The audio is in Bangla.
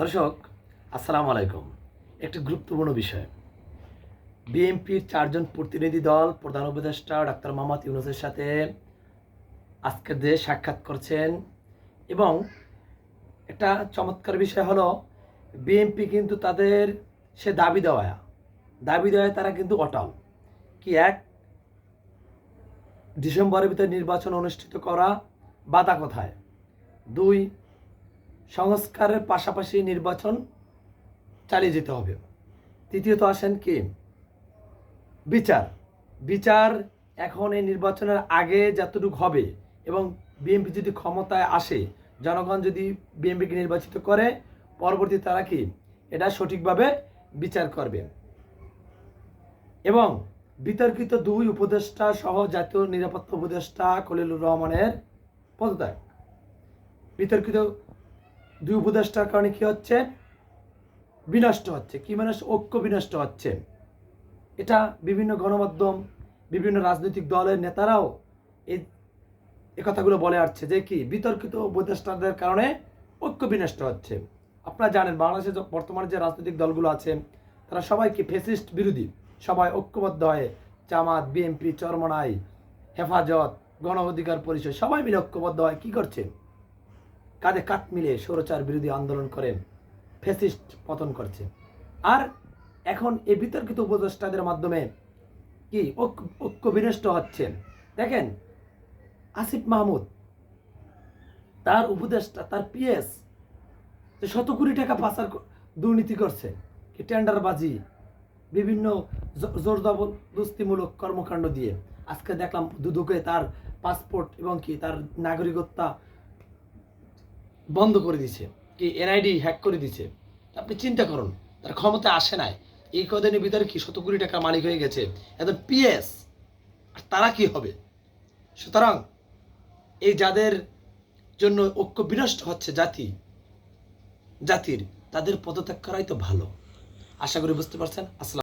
দর্শক, আসসালামু আলাইকুম। একটি গুরুত্বপূর্ণ বিষয়। বিএনপির চারজন প্রতিনিধি দল প্রধান উপদেষ্টা ডাক্তার মোহাম্মদ ইউনুসের সাথে আজকের যে সাক্ষাৎ করছেন এবং একটা চমৎকার বিষয় হলো, বিএনপি কিন্তু তাদের সে দাবি দেওয়া, দাবি দেওয়ায় তারা কিন্তু অটল। কি এক? ডিসেম্বরের ভিতরে নির্বাচন অনুষ্ঠিত করা বাধা কোথায়? দুই সংস্কারের পাশাপাশি নির্বাচন চালিয়ে যেতে হবে। তৃতীয়ত আসেন কি? বিচার। বিচার এখন এই নির্বাচনের আগে যতটুকু হবে এবং বিএনপি যদি ক্ষমতায় আসে, জনগণ যদি বিএনপিকে নির্বাচিত করে, পরবর্তী তারা কি? এটা সঠিকভাবে বিচার করবে। এবং বিতর্কিত দুই উপদেষ্টা সহ জাতীয় নিরাপত্তা উপদেষ্টা খলিলুর রহমানের পদত্যাগ। বিতর্কিত দুই উপদেষ্টার কারণে কি হচ্ছে? বিনষ্ট হচ্ছে। কি মানে? ঐক্য বিনষ্ট হচ্ছে। এটা বিভিন্ন গণমাধ্যম, বিভিন্ন রাজনৈতিক দলের নেতারাও এই এ কথাগুলো বলে আসছে যে কি, বিতর্কিত উপদেষ্টাদের কারণে ঐক্য বিনষ্ট হচ্ছে। আপনারা জানেন, বাংলাদেশে বর্তমানে যে রাজনৈতিক দলগুলো আছে, তারা সবাই কি ফেসিস্ট বিরোধী? সবাই ঐক্যবদ্ধ হয়ে জামাত, বিএনপি, চরমনাই, হেফাজত গণ অধিকার পরিষদ, সবাই মিলে ঐক্যবদ্ধ হয় কী করছে? কাঁধে কাত মিলে সৌরচার বিরোধী আন্দোলন করে ফেসিস্ট পতন করছে। আর এখন এই বিতর্কিত উপদেষ্টাদের মাধ্যমে কি ঐক্য বিনষ্ট হচ্ছে দেখেন, আসিফ মাহমুদ, তার উপদেষ্টা, তার পিএস শত কোটি টাকা পাচার দুর্নীতি করছে, কি টেন্ডারবাজি, বিভিন্ন জ- জোর জবরদস্তিমূলক কর্মকাণ্ড দিয়ে। আজকে দেখলাম দুদুকে তার পাসপোর্ট এবং কি তার নাগরিকত্বা বন্ধ করে দিছে কি এনআইডি হ্যাক করে দিছে। আপনি চিন্তা করুন, তার ক্ষমতা আসে নাই। এই কদিনের ভিতরে কি শত কোটি টাকা মালিক হয়ে গেছে? একদম পিএস আর তারা কি হবে? সুতরাং এই যাদের জন্য ঐক্য বিনষ্ট হচ্ছে জাতি, জাতির, তাদের পদত্যাগ করাই তো ভালো। আশা করি বুঝতে পারছেন। আসসালাম